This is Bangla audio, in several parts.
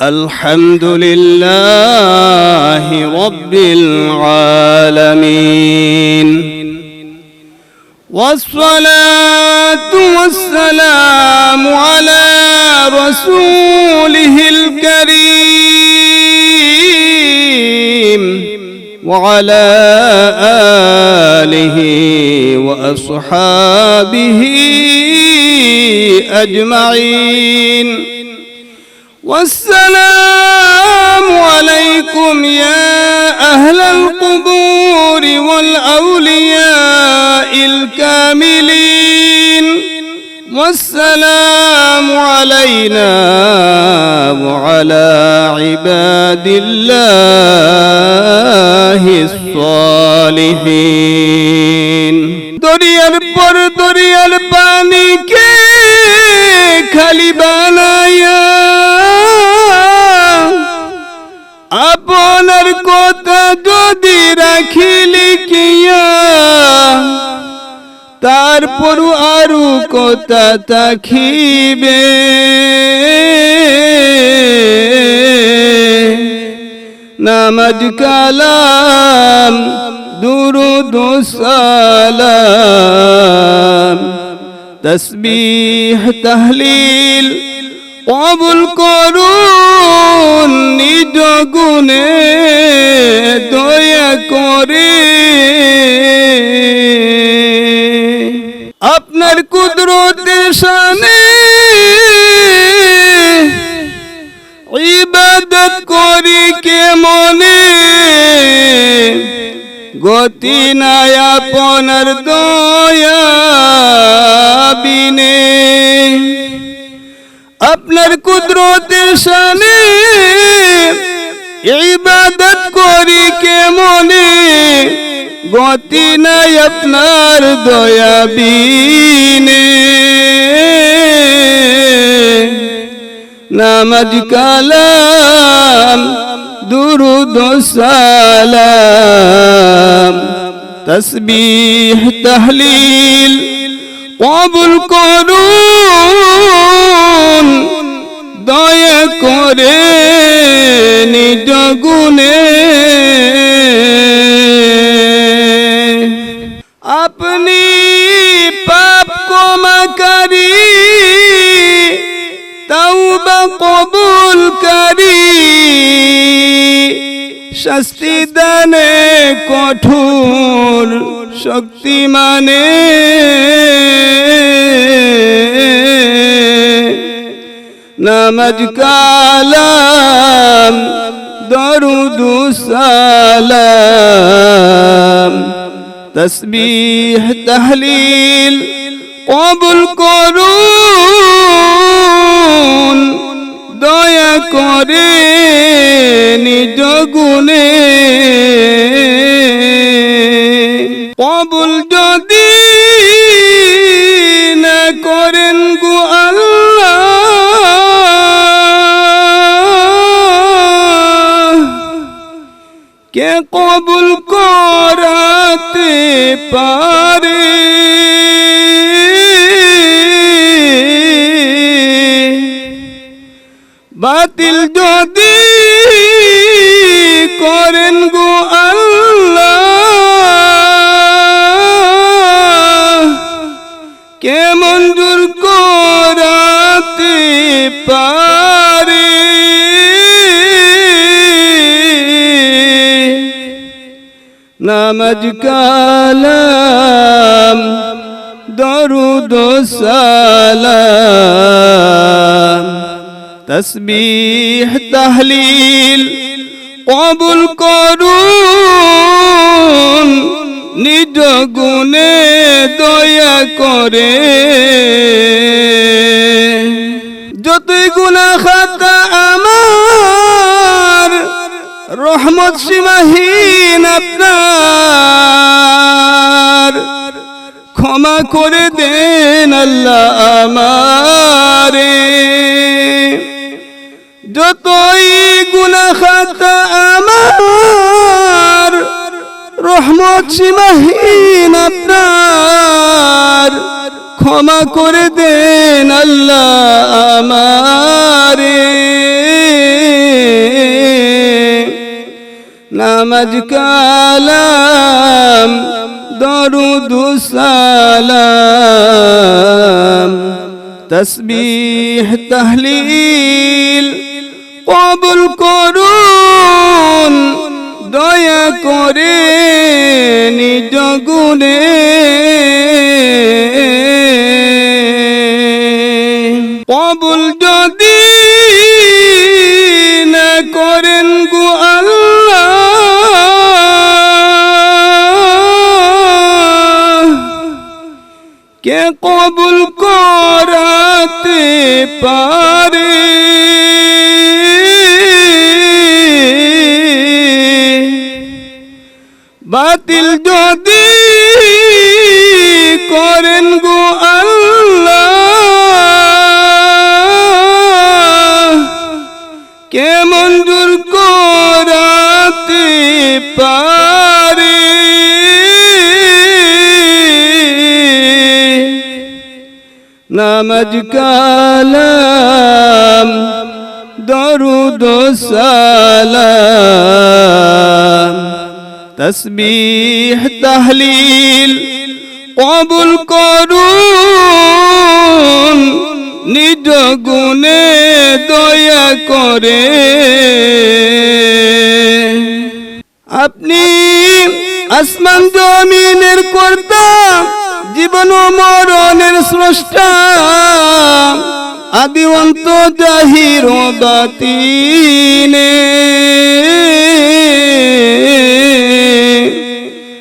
الحمد لله رب العالمين. والصلاة والسلام على رسوله الكريم وعلى آله وأصحابه أجمعين. والسلام عليكم يا أهل القبور والأولياء الكاملين والسلام علينا وعلى عباد الله الصالحين দরিয়ার পর দরিয়ার পানিকে খালি আপনার কথা যদি রাখিলি কিয়া, তারপর আরু কথা তাখিবে নামাজ কালাম, দুরুদ সালাম, তসবিহ, তাহলিল কবুল করুন, নিজ গুণে দয়া করে। আপনার কুদরতের সামনে ইবাদত করি কে মনে? গতি নাই আপনার দয়া বিনে। আপনার কুদরতের সামনে ইবাদত করি কে মনে গতি নাই আপনার দয়া বিনে। নামাজ কালাম, দুরুদ সালাম, তসবিহ, তাহলিল, কবুল করুন। দয়া করে নিজ গুণে। আপনি পাপ কমাকারী তাওবা কবুলকারী শাস্তি দানে কঠোর শক্তিমানে নামাজ কালাম, দরুদু সালাম। তসবিহ, তাহলিল, কবুল করুন। দয়া করে নিজ গুণে। কবুল যদি না করেন গো আল্লাহ কে কবুল করাতে পারে। বাতিল যদি করেন নামাজ কালাম, দরুদ সালাম। তসবিহ, তাহলিল কবুল করুন, নিজ গুণে দয়া করে। যতই গুণা খাতা রহমত সীমাহীন আপনার। ক্ষমা করে দেন আল্লাহ আমারে। যতই গুনা খাতা আমার, রহমত সীমাহীন আপনার। ক্ষমা করে দেন আল্লাহ আমারে। নামাজ কালাম, দরুদ সালাম। তসবিহ, তাহলিল, কবুল করুন, দয়া করে নিজ গুণে। কবুল যদি না করেন গো আল্লাহ কে কবুল করাতে পারে? বাতিল যদি নামাজ কালাম দরুদ সালাম তসবিহ তাহলিল কবুল করুন, নিজ গুণে দয়া করে। আপনি আসমান জমিনের কর্তা জীবন মরণের স্রষ্টা। আদি অন্ত জাহির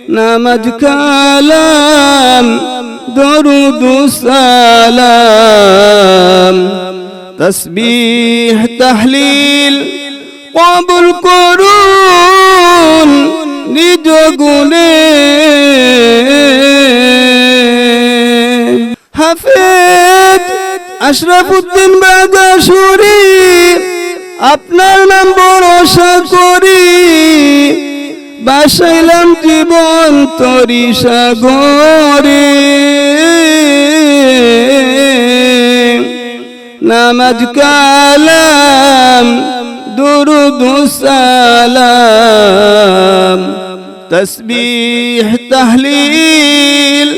নামাজ কালাম, দরুদ সালাম। তসবিহ, তাহলিল, কবুল করুন নিজ গুণে। হাফেজ আশরাফুদ্দিন বাগাসুরি, আপনার নাম ভরসা করি। বাসাইলাম জীবন তরি সাগরে। নামাজ কালাম, দুরুদ সালাম, তসবিহ তাহলিল।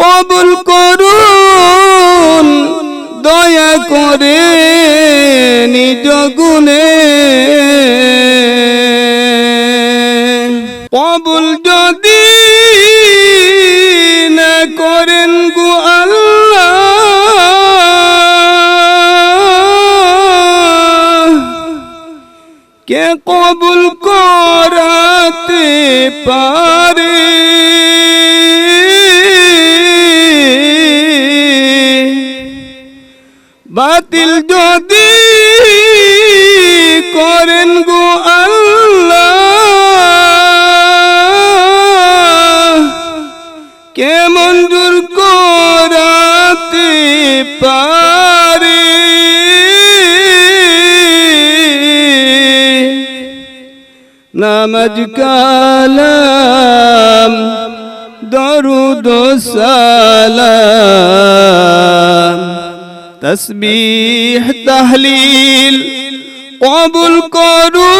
কবুল করুন, দয়া করে নিজ গুণে। কবুল যদি না করেন গো কে কবুল করাতে পারে? বাতিল যদি করেন গো আল্লাহ কে মঞ্জুর করাতে পারে? নামাজ কালাম দরুদ সালাম। তসবিহ, তাহলিল, কবুল করুন,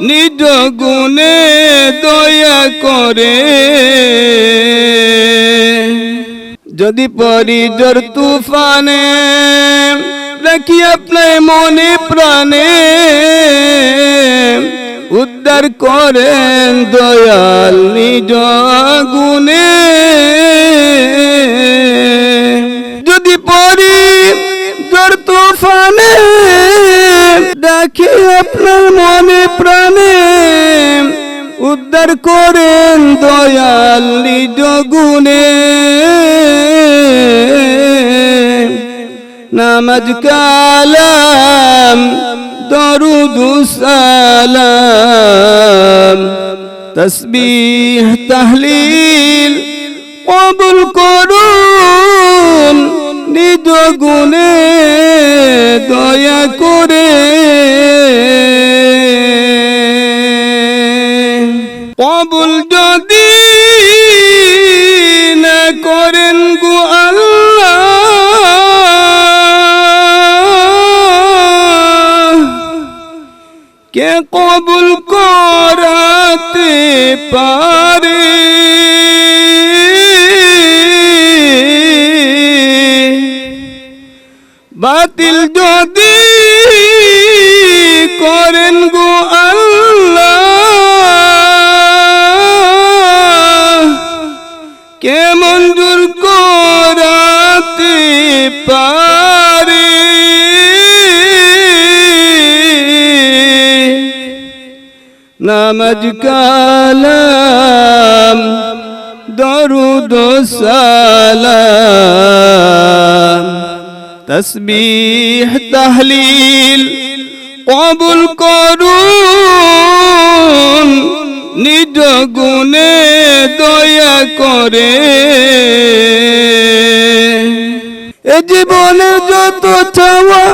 নিজ গুণে দয়া করে। যদি পরিজর তুফানে রাখি আপনার মনে প্রাণে উদ্ধার করেন দয়াল নিজ গুণে। যদি পরি জোর তুফানে ডাকি আপনার মনে প্রাণে। উদ্ধার করেন দয়াল নিজ গুণে। নামাজ কালাম দরুদ সালাম, তসবিহ, তাহলিল, কবুল করুন নিজ গুণে দয়া করে। কবুল যদি না করেন গো আল্লাহ কে কবুল করাতে পারে? বাতিল যদি করেন গো আল্লাহ কে মঞ্জুর করাতে নামাজ কালাম, দরুদ সালাম। তসবিহ, তাহলিল, কবুল করুন, নিজ গুণে দয়া করে। এ জীবনে যত চাওয়া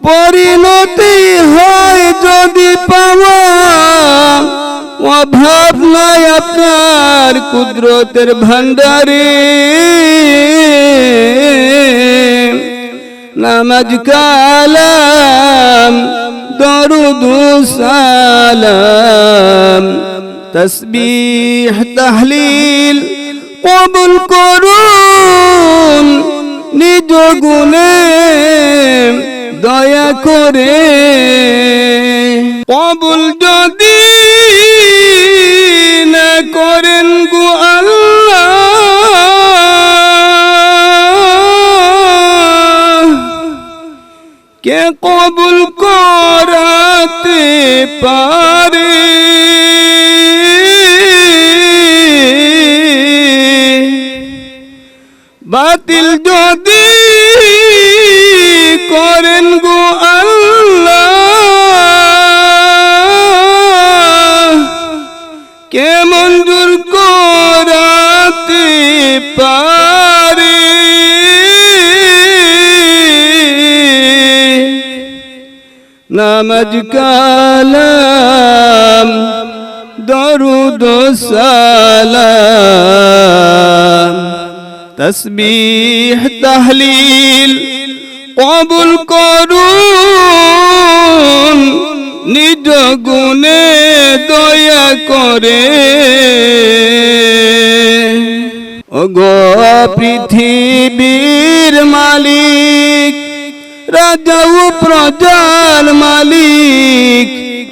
পরিণতি হয় যদি পাওয়া, অভাব নাই আপনার কুদরতের ভান্ডারে নামাজ কালাম, দরুদ সালাম, তসবিহ, তাহলিল কবুল করুন, নিজ গুণে দয়া করে কবুল যদি না করেন গো কে কবুল করাতে পারে? নামাজ কালাম, দরুদ সালাম। তসবিহ, তাহলিল, কবুল করুন, নিজ গুণে দয়া করে। ওগো পৃথিবীর মালিক রাজা ও প্রজার মালিক।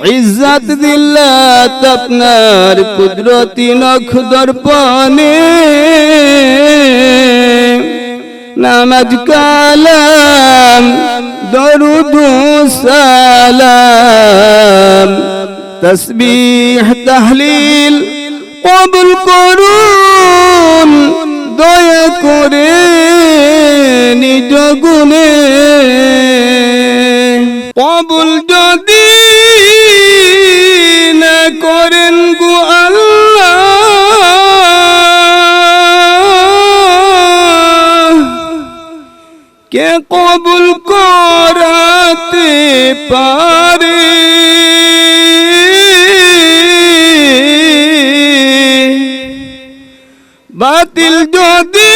ইজ্জত দিল্লাত আপনার কুদরতি নখ দর্পণে। নামাজ কালাম, দরুদ সালাম। তসবিহ, তাহলিল, কবুল করুন। দয়া করে নিজ গুণে। কবুল যদি না করেন কে কবুল করাতে পারে? বাতিল যদি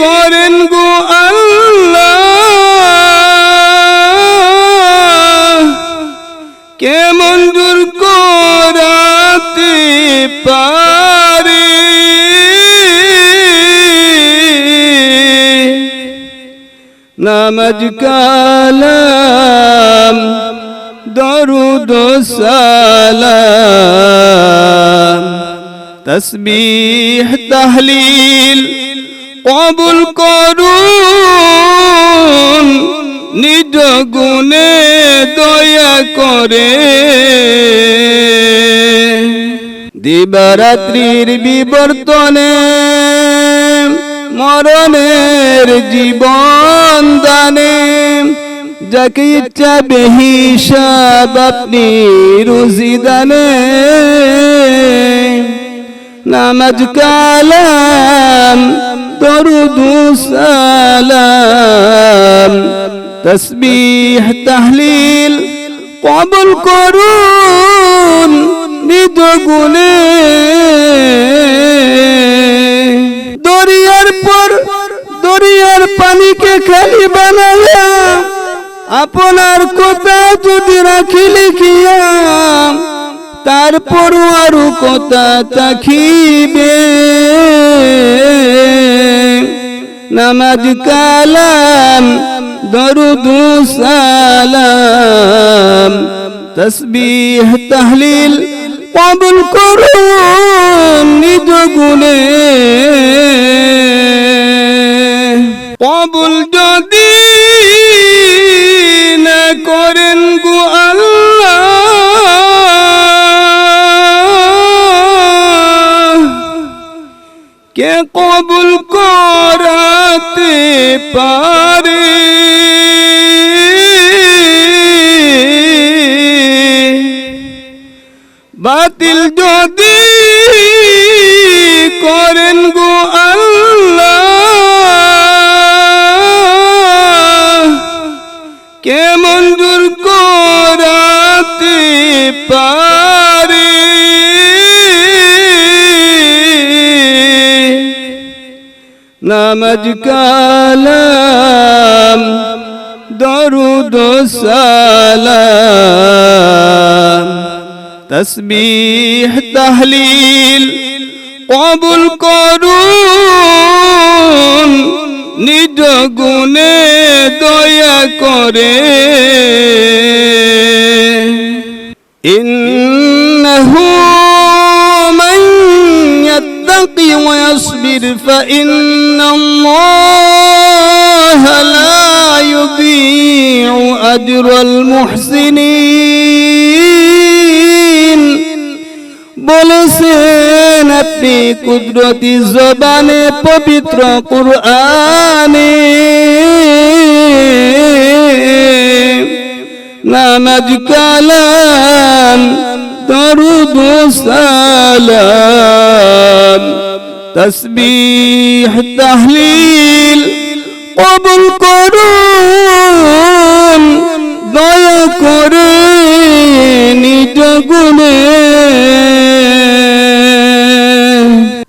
করেন গো আল্লাহ কে করাতে পারে? নামাজ কালাম দরুদ সালাম। তসবিহ, তাহলিল, কবুল করুন, নিজ গুণে দয়া করে। দিবারাত্রির বিবর্তনে মরণের জীবন দানে, যাকে ইচ্ছা বেহিসাব আপনি রুজি দানে। নামাজ কালাম, দরুদু সালাম। তসবিহ, তাহলিল, কবুল করুন নিজ গুণে দরিয়ার পর, দরিয়ার পানিকে খালি বানালাম আপনার কথা যদি রাখি লিখিয়া তারপর আরও কথা চাখিবে। নামাজ কালাম, দরুদু সালাম, তসবিহ, তাহলিল কবুল করুন নিজ গুণে। কবুল যদি না করেন কে কবুল করাতে পারে? বাতিল যদি করেন গো আল্লাহ কে মঞ্জুর করাতে নামাজ কালাম দরুদ সালাম তসবিহ তাহলিল কবুল করুন নিজ গুণে দয়া করে إنه من يتقي ويصبر فإن الله لا يضيع أجر المحسنين বলেছেন আপনি কুদরতি জবানে পবিত্র কুরআনে নামাজ কালাম দরুদ সালাম তসবিহ, তাহলিল কবুল করুন। দয়া করে নিজ গুণে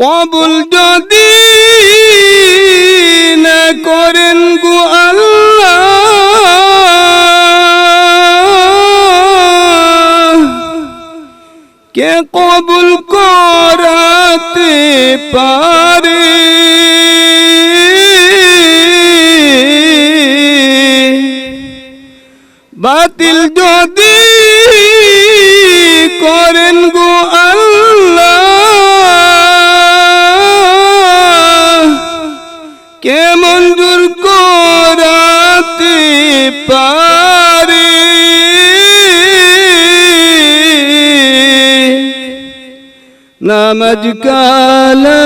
কবুল যদি না করেন গো আল্লাহ, কে কবুল করাতে পারে। বাতিল যদি করেন গো আল্লাহ কে নামাজ কালাম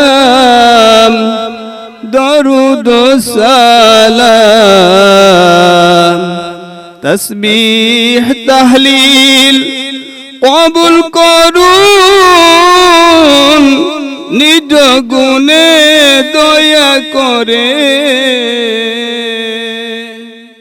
দরুদ সালাম। তসবিহ তাহলিল কবুল করুন নিজ গুণে দয়া করে।